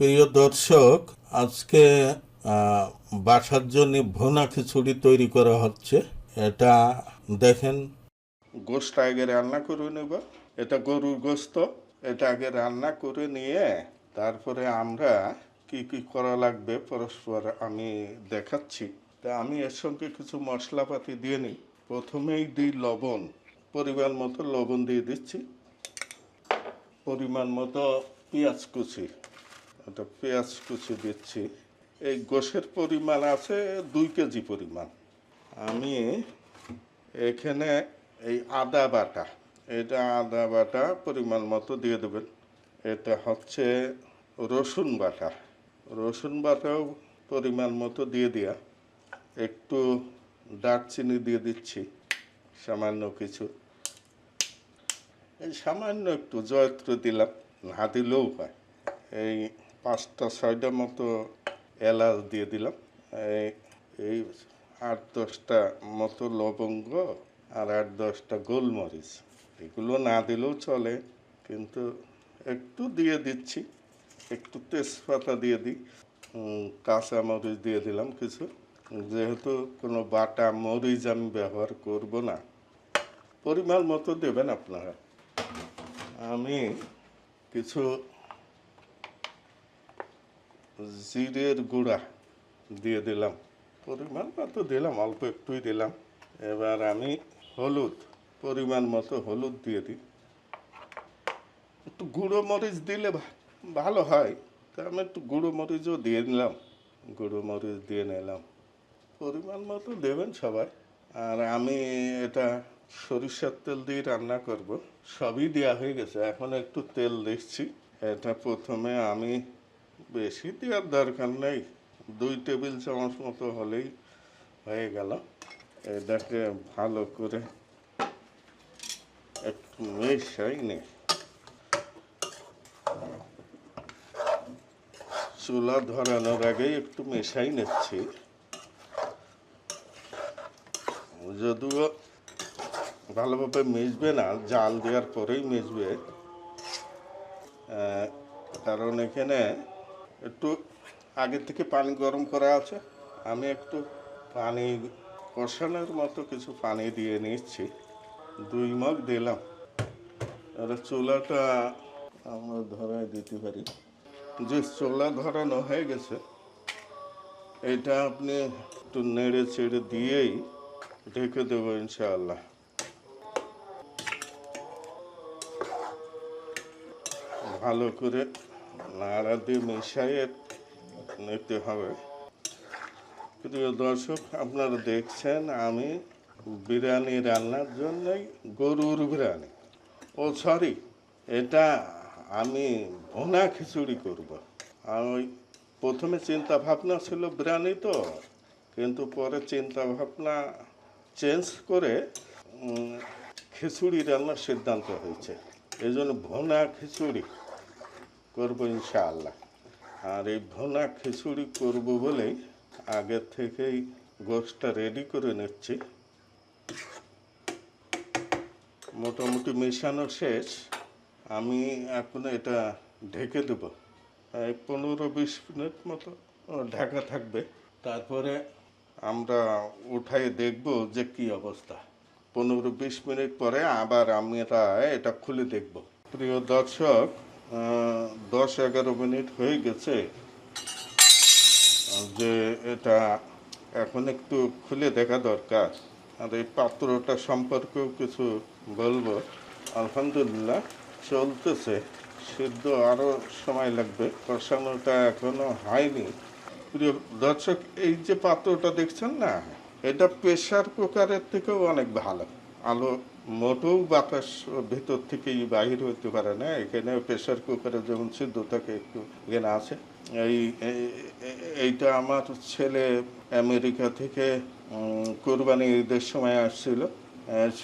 প্রিয় দর্শক, আজকে বাসার জন্য ভোনা খিচুড়ি তৈরি করা হচ্ছে। এটা দেখেন। গোস্ত আগে রান্না করে নেব। এটা গরুর গোস্ত। এটা আগে রান্না করে নিয়ে তারপরে আমরা কি কি করা লাগবে পরস্পর আমি দেখাচ্ছি। তা আমি এর সঙ্গে কিছু মশলাপাতি দিয়ে নিই। প্রথমেই দিই লবণ। পরিমাণ মতো লবণ দিয়ে দিচ্ছি। পরিমাণ মতো পেঁয়াজ কুচি। এটা পেঁয়াজ কুচি দিচ্ছি। এই গোশের পরিমাণ আছে দুই কেজি পরিমাণ। আমি এখানে এই আদা বাটা, এটা আদা বাটা পরিমাণ মতো দিয়ে দেবেন। এটা হচ্ছে রসুন বাটা। রসুন বাটাও পরিমাণ মতো দিয়ে দেওয়া একটু দারচিনি দিয়ে দিচ্ছি, সামান্য কিছু। এই সামান্য একটু জয়ত্র দিলাম, না দিলেও হয়। এই পাঁচটা, ছয়টা মতো এলাচ দিয়ে দিলাম। এই আট, দশটা মতো লবঙ্গ আর আট, দশটা গোলমরিচ। এগুলো না দিলেও চলে, কিন্তু একটু দিয়ে দিচ্ছি। একটু তেজপাতা দিয়ে দিই। কাঁচা মরিচ দিয়ে দিলাম কিছু। যেহেতু কোনো বাটা মরিচ আমি ব্যবহার করব না। পরিমাণ মতো দেবেন আপনারা। আমি কিছু জিরের গুঁড়া দিয়ে দিলাম। পরিমাণ মতো দিলাম, অল্প একটুই দিলাম। এবার আমি হলুদ, পরিমাণ মতো হলুদ দিয়ে দিই। একটু গুঁড়ো মরিচ দিলে ভালো হয়। তা আমি একটু গুঁড়ো মরিচও দিয়ে নিলাম। গুঁড়ো মরিচ দিয়ে নিলাম। পরিমাণ মতো দেবেন সবাই। আর আমি এটা সরিষার তেল দিয়ে রান্না করব। সবই দেওয়া হয়ে গেছে। এখন একটু তেল দিচ্ছি। এটা প্রথমে আমি বেশি দেওয়ার দরকার নেই। দুই টেবিল চামচ মতো হলেই হয়ে গেল। এটাকে ভালো করে একটু মেশাই নেই চুলা ধরানোর আগেই একটু মেশাই নিচ্ছি। যদিও ভালোভাবে মিশবে না, জাল দেওয়ার পরেই মিশবে। কারণ এখানে একটু আগে থেকে পানি গরম করা আছে। আমি একটু পানি কষানোর মতো কিছু পানি দিয়ে নিচ্ছি। দুই মগ দিলাম। আর চুলাটা আমরা ধরায় দিতে পারি। যে চোলা ধরানো হয়ে গেছে, এটা আপনি একটু নেড়ে চেড়ে দিয়েই ঢেকে দেবো ইনশাআল্লাহ। ভালো করে নাড়া দিয়ে মিশাইয়ে নিতে হবে। প্রিয় দর্শক, আপনারা দেখছেন আমি বিরিয়ানি রান্নার জন্যই গরুর বিরিয়ানি। ও সরি, এটা আমি ভোনা খিচুড়ি করব। ওই প্রথমে চিন্তা ভাবনা ছিল বিরিয়ানি তো, কিন্তু পরে চিন্তা ভাবনা চেঞ্জ করে খিচুড়ি রান্নার সিদ্ধান্ত হয়েছে। এই জন্য ভোনা খিচুড়ি। করব ইনশাআল্লাহ। আর এই ভোনা খিচুড়ি করব বলেই আগে থেকেই গোষ্ঠটা রেডি করে নিচ্ছি। মোটামুটি মেশানো শেষ। আমি এখন এটা ঢেকে দেবো। এই পনেরো বিশ মিনিট মতো ঢাকা থাকবে। তারপরে আমরা উঠাই দেখব যে কি অবস্থা। পনেরো বিশ মিনিট পরে আবার আমরা এটা খুলে দেখব। প্রিয় দর্শক দশ এগারো মিনিট হয়ে গেছে। যে এটা এখন একটু খুলে দেখা দরকার। আর এই পাত্রটা সম্পর্কেও কিছু বলব। আলহামদুলিল্লাহ, চলতেছে। সিদ্ধ আরও সময় লাগবে। কষানোটা এখনও হয়নি। প্রিয় দর্শক, এই যে পাত্রটা দেখছেন না, এটা প্রেশার কুকারের থেকেও অনেক ভালো। আলো মোটেও বাতাস ভেতর থেকেই বাহির হতে পারে না। এখানে প্রেশার কুকারে যেমন সিদ্ধ থাকে একটু এখানে আছে। এই, এই- এই- এইটা আমার ছেলে আমেরিকা থেকে কোরবানি ঈদের সময় আসছিল।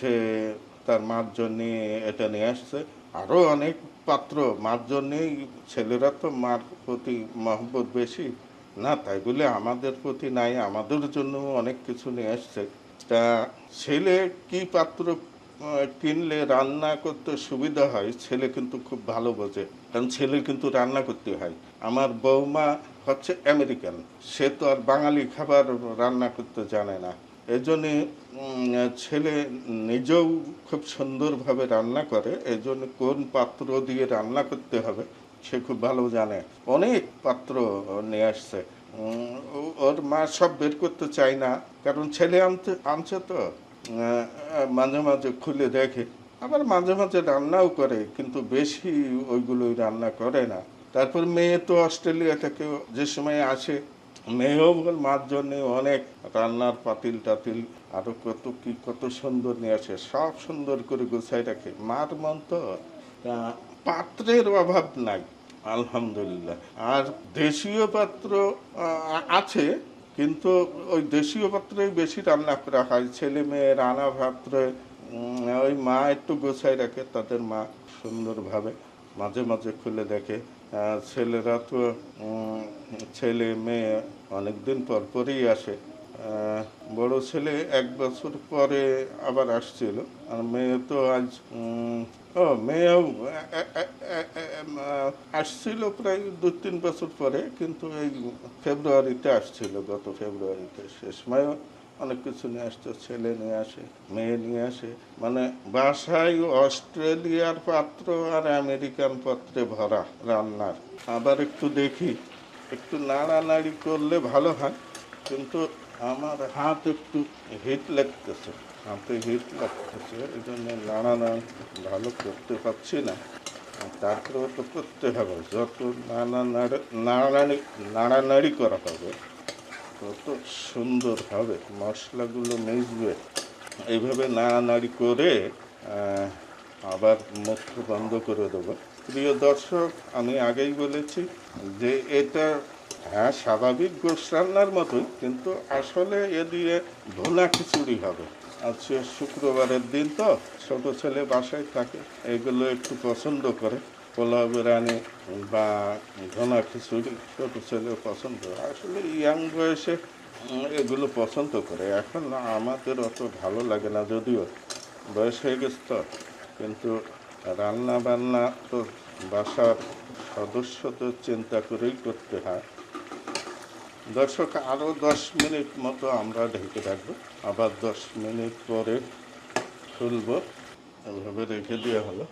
সে তার মার জন্য এটা নিয়ে আসছে। আরও অনেক পাত্র মার জন্যেই ছেলেরা তো মার প্রতি মহব্বত বেশি। না, তাই বলে আমাদের প্রতি নাই, আমাদের জন্য অনেক কিছু নিয়ে আসছে। তা ছেলে কি পাত্র কিনলে রান্না করতে সুবিধা হয়? ছেলে কিন্তু খুব ভালো বোঝে, কারণ ছেলে কিন্তু রান্না করতে হয়। আমার বৌমা হচ্ছে আমেরিকান, সে তো আর বাঙালি খাবার রান্না করতে জানে না। এজন্য ছেলে নিজেও খুব সুন্দরভাবে রান্না করে, এজন্য কোন পাত্র দিয়ে রান্না করতে হবে সে খুব ভালো জানে। অনেক পাত্র নিয়ে আসছে। ওর মা সব বের করতে চায় না, কারণ ছেলে আনতে আনছে তো মাঝে মাঝে খুলে দেখে। আবার মাঝে মাঝে রান্নাও করে, কিন্তু বেশি ওইগুলোই রান্না করে না। তারপর মেয়ে তো অস্ট্রেলিয়া থেকে যে সময় আসে, মেয়েও বল মার জন্য অনেক রান্নার পাতিল টাতিল আরও কত কি, কত সুন্দর নিয়ে আসে, সব সুন্দর করে গোছাই রাখে। মার মন তো পাত্রের অভাব নাই। আলহামদুলিল্লাহ। আর দেশীয় পাত্র আছে, কিন্তু ওই দেশীয় পাত্রে বেশি রান্না করা হয়। ছেলে মেয়ে রান্না পাত্রে ওই মা একটু গোছাই রাখে, তাদের মা সুন্দরভাবে মাঝে মাঝে খুলে দেখে। ছেলেরা তো ছেলে মেয়ে অনেকদিন পর পরেই আসে। বড় ছেলে এক বছর পরে আবার আসছিল। আর মেয়ে তো আজ ও মেয়েও আসছিল প্রায় দু তিন বছর পরে, কিন্তু এই ফেব্রুয়ারিতে আসছিল, গত ফেব্রুয়ারিতে। শেষ সময়ও অনেক কিছু নিয়ে আসতো ছেলে নিয়ে আসে, মেয়ে নিয়ে আসে। মানে বাসায় অস্ট্রেলিয়ার পাত্র আর আমেরিকান পাত্রে ভরা রান্নার। আবার একটু দেখি, একটু নাড়ানাড়ি করলে ভালো হয়, কিন্তু আমার হাত একটু হিট লাগতেছে। হাতে হিট লাগতেছে, এই জন্য নাড়ানাড়ি ভালো করতে পারছি না। তারপরেও তো করতে হবে, যত নাড়া নাড়ানাড়ি নাড়ানাড়ি করা হবে, তত সুন্দর হবে, মশলাগুলো মিশবে এইভাবে নাড়ানাড়ি করে আবার মুখ বন্ধ করে দেবো। প্রিয় দর্শক, আমি আগেই বলেছি যে এটা হ্যাঁ স্বাভাবিক গোশ রান্নার মতোই, কিন্তু আসলে এ দিয়ে ভোনা খিচুড়ি হবে। আজকে শুক্রবারের দিন তো, ছোট ছেলে বাসায় থাকে, এগুলো একটু পছন্দ করে। পোলাও, বিরিয়ানি বা ঘনা খিচুড়ি ছোট ছেলে পছন্দ আসলে ইয়াং বয়সে এগুলো পছন্দ করে। এখন আমাদের অত ভালো লাগে না, যদিও বয়স হয়ে গেছে তো। কিন্তু রান্না বান্না তো বাসার সদস্যদের চিন্তা করেই করতে হয়। দর্শক আরও দশ মিনিট মতো আমরা ঢেকে রাখব। আবার দশ মিনিট পরে খুলবো। এভাবে রেখে দেওয়া হলো।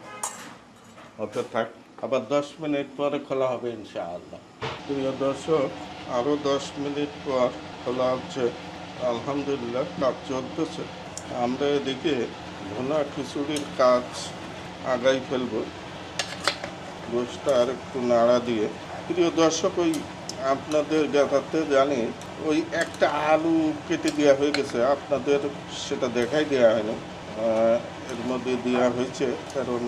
ওতে থাক, আবার দশ মিনিট পরে খোলা হবে ইনশাআল্লাহ। প্রিয় দর্শক আরও দশ মিনিট পর খোলা হচ্ছে। আলহামদুলিল্লাহ, কাজ চলতেছে। আমরা এদিকে ভুনা খিচুড়ির কাজ আগাই ফেলব। গোষ্ঠটা আর একটু নাড়া দিয়ে। প্রিয় দর্শক, ওই আপনাদের দেখাতে জানি, ওই একটা আলু কেটে দেওয়া হয়ে গেছে, আপনাদের সেটা দেখাই দেওয়া হয়নি। এর মধ্যে দেওয়া হয়েছে, কারণ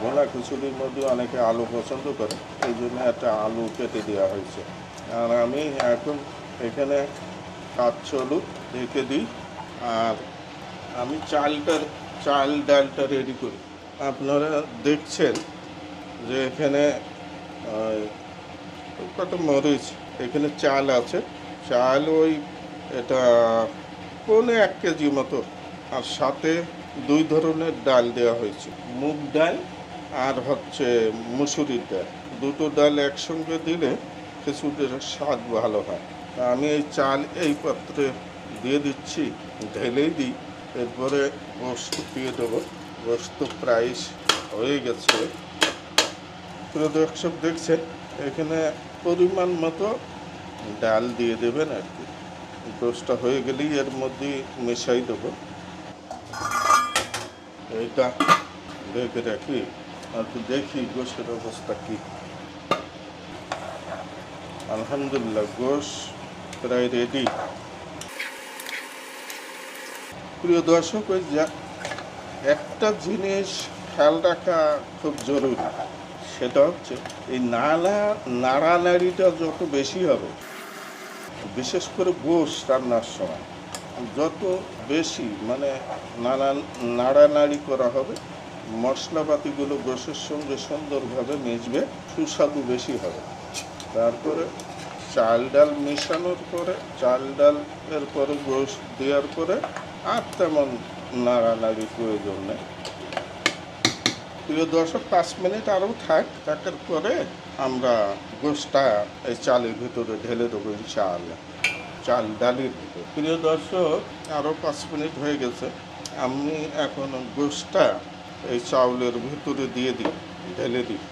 ভোলা খিচুড়ির মধ্যে অনেকে আলু পছন্দ করে, এই জন্য একটা আলু কেটে দেওয়া হয়েছে। আর আমি এখন এখানে কাজ চলুক রেখে দিই, আর আমি চালটার, চাল ডালটা রেডি করি। আপনারা দেখছেন যে এখানে কত মরিচ, এখানে চাল আছে। চাল ওই এটা পৌনে এক কেজি মতো। আর সাথে দুই ধরনের ডাল দেওয়া হয়েছে, মুগ ডাল আর হচ্ছে মুসুরির ডাল। দুটো ডাল একসঙ্গে দিলে খিচুড়ির স্বাদ ভালো হয়। আমি এই চাল এই পাত্রে দিয়ে দিচ্ছি, ঢেলেই দিই। এরপরে গোস্ত দিয়ে দেবো। গোস্ত প্রাইস হয়ে গেছে। প্রিয় দর্শক, দেখছেন, এখানে পরিমাণ মতো ডাল দিয়ে দেবেন আর কি। গোসটা হয়ে গেলেই এর মধ্যে মেশাই দেবো। এইটা রেখে রাখি। আর একটু দেখি গোসের অবস্থা কি। আলহামদুলিল্লাহ গোস প্রায় রেডি প্রিয় দর্শক, ওই একটা জিনিস খেয়াল রাখা খুব জরুরি। সেটা হচ্ছে, এই নাড়া নাড়ানাড়িটা যত বেশি হবে, বিশেষ করে গোশ রান্নার সময়, যত বেশি মানে নানা নাড়ানাড়ি করা হবে, মশলাপাতিগুলো গোশের সঙ্গে সুন্দরভাবে মিশবে, সুস্বাদু বেশি হবে। তারপরে চাল ডাল মেশানোর পরে, চাল ডাল এর পরে গোশ দেওয়ার পরে আর তেমন নাড়ানাড়ি প্রয়োজন নেই। প্রিয় দর্শক, পাঁচ মিনিট আরও থাক থাকার পরে আমরা গোষ্ঠটা এই চালের ভিতরে ঢেলে দেবো ইনশাআল্লাহ। চাল ডালির ভিতরে। প্রিয় দর্শক, আরও পাঁচ মিনিট হয়ে গেছে। আমি এখন গোষ্ঠটা এই চাউলের ভিতরে দিয়ে দিই, ঢেলে দিই।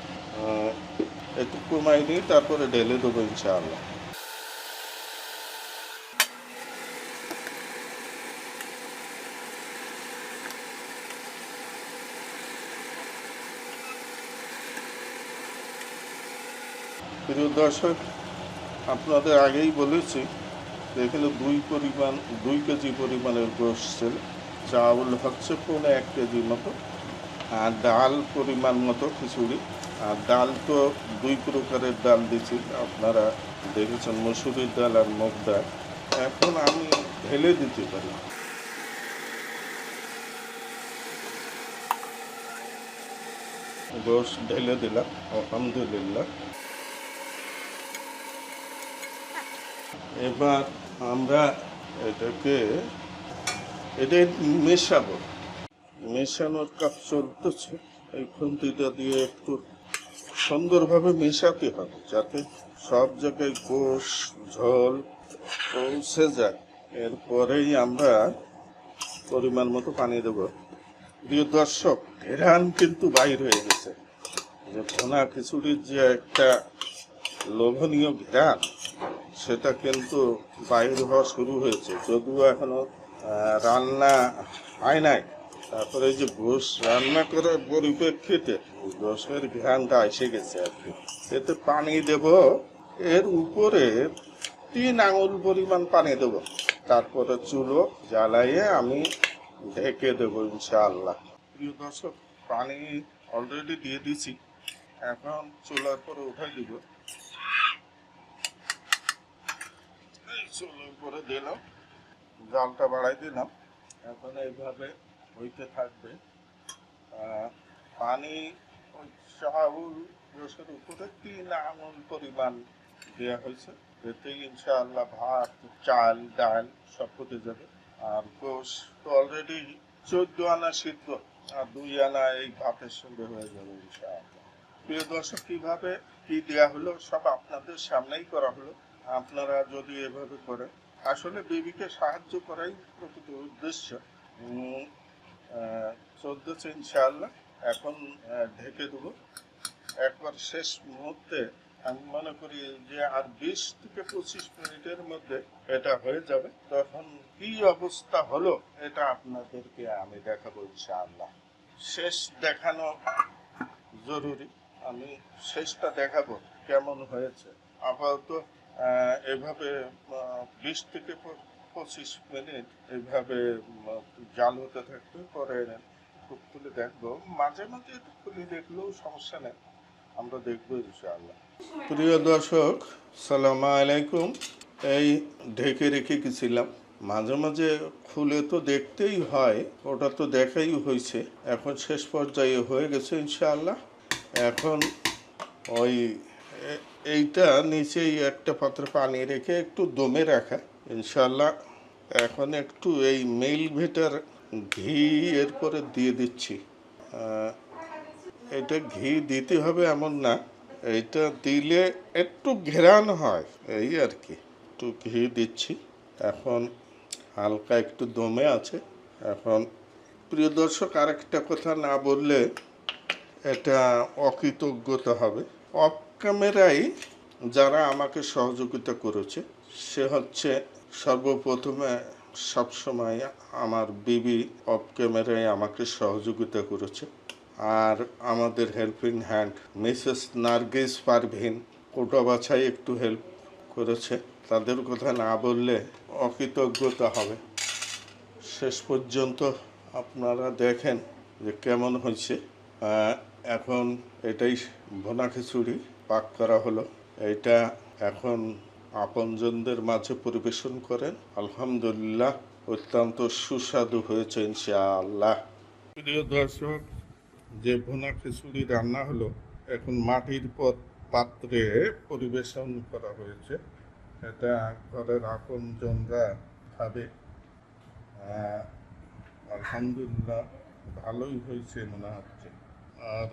একটু কমাই দিই, তারপরে ঢেলে দেবো ইনশাআল্লাহ। প্রিয় দর্শক, আপনাদের আগেই বলেছি যে এখানে দুই পরিমাণ, দুই কেজি পরিমাণের গোশ ছিল। চাউল হচ্ছে পৌনে এক কেজির মতো, আর ডাল পরিমাণ মতো খিচুড়ি। আর ডাল তো দুই প্রকারের ডাল দিচ্ছি আপনারা দেখেছেন মসুরির ডাল আর মুগ ডাল। এখন আমি ঢেলে দিতে পারি। গোশ ঢেলে দিলাম, আলহামদুলিল্লাহ। এবার আমরা এটাকে, এটা মেশাবো। মেশানোর কাজ চলতেছে। এই খুন্তিটা দিয়ে একটু সুন্দরভাবে মেশাতে হবে, যাতে সব জায়গায় গোশ, ঝোল পৌঁছে যায়। এরপরেই আমরা পরিমাণ মতো পানি দেবো। প্রিয় দর্শক ঘেরান কিন্তু বাইর হয়ে গেছে। যে ভোনা খিচুড়ির যে একটা লোভনীয় ঘেরান সেটা কিন্তু বাইর হওয়া শুরু হয়েছে। যদিও এখনও রান্না হয় নাই। তারপরে যে গোশ রান্না করার পরিপ্রেক্ষিতে গোশের ঘ্রানটা এসে গেছে আর কি। এতে পানি দেব, এর উপরে তিন আঙুল পরিমাণ পানি দেব। তারপরে চুলো জ্বালাইয়ে আমি ঢেকে দেবো ইনশাআল্লাহ। প্রিয় দর্শক, পানি অলরেডি দিয়ে দিছি। এখন চুলার পরে উঠাই দিব। চুলোর দিলাম, জালটা বাড়াই দিলাম। এখন এইভাবে হইতে থাকবে। পানি ওই চাউল রসের উপরে তিন আঙুল পরিমাণ দেওয়া হয়েছে। এতে ইনশাআল্লাহ ভাত, চাল, ডাল সব হতে যাবে। আর গোশ তো অলরেডি চোদ্দ আনা সিদ্ধ, আর দুই আনা এই ভাতের সঙ্গে হয়ে যাবে ইনশাআল্লাহ। প্রিয় দর্শক, কীভাবে কি দেওয়া হলো সব আপনাদের সামনেই করা হলো। আপনারা যদি এভাবে করেন, আসলে বেবিকে সাহায্য করাই প্রকৃত উদ্দেশ্য। চলতেছে ইনশাআল্লাহ। এখন ঢেকে দেবো। একবার শেষ মুহূর্তে আমি মনে করি যে আর বিশ থেকে পঁচিশ মিনিটের মধ্যে এটা হয়ে যাবে। তখন কি অবস্থা হলো, এটা আপনাদেরকে আমি দেখাবো ইনশাআল্লাহ। শেষ দেখানো জরুরি। আমি শেষটা দেখাবো কেমন হয়েছে। আপাতত এভাবে বিশ থেকে পঁচিশ মিনিট এইভাবে জাল হতে থাকবে পরে খুব তুলে দেখব। মাঝে মাঝে একটু খুলে দেখলেও সমস্যা নেই। আমরা দেখব ইনশাআল্লাহ। প্রিয় দর্শক, সালাম আলাইকুম। এই ঢেকে রেখে গেছিলাম। মাঝে মাঝে খুলে তো দেখতেই হয়, ওটা তো দেখাই হয়েছে। এখন শেষ পর্যায়ে হয়ে গেছে ইনশাআল্লাহ। এখন ওই এইটা নিচেই একটা পাত্রে পানি রেখে একটু দমে রাখা। ইনশাল্লাহ এখন একটু এই মেল ভেটার ঘি এরপরে দিয়ে দিচ্ছি। এটা ঘি দিতে হবে এমন না, এইটা দিলে একটু ঘেরান হয়, এই আর কি। একটু ঘি দিচ্ছি। এখন হালকা একটু দমে আছে। এখন প্রিয় দর্শক, আরেকটা কথা না বললে এটা অকৃতজ্ঞতা হবে। অফ ক্যামেরায় যারা আমাকে সহযোগিতা করেছে, সে হচ্ছে সর্বপ্রথমে সবসময় আমার বিবি অফ ক্যামেরায় আমাকে সহযোগিতা করেছে। আর আমাদের helping hand Mrs Nargis Parvin quota বাছাই একটু হেল্প করেছে। তাদের কথা না বললে অকৃতজ্ঞতা হবে। শেষ পর্যন্ত আপনারা দেখেন যে কেমন হয়েছে। এখন এটাই ভোনা খিচুড়ি পাক করা হলো। এটা এখন আপনজনদের মাঝে পরিবেশন করেন। আলহামদুলিল্লাহ, অত্যন্ত সুস্বাদু হয়েছে ইনশাআল্লাহ। প্রিয় দর্শক, যে ভুনা খিচুড়ি রান্না হলো, এখন মাটির পর পাত্রে পরিবেশন করা হয়েছে। এটা ঘরের আপনজনরা খাবে। আলহামদুলিল্লাহ, ভালোই হয়েছে মনে হচ্ছে। আর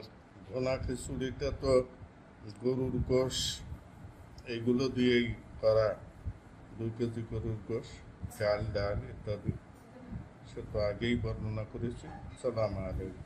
ঘোনা খিচুড়িটা তো গরুর গোশ এগুলো দিয়েই করা দুই কেজি গরুর গোশ চাল ডাল ইত্যাদি। সে তো আগেই বর্ণনা করেছি সালাম আলাইকুম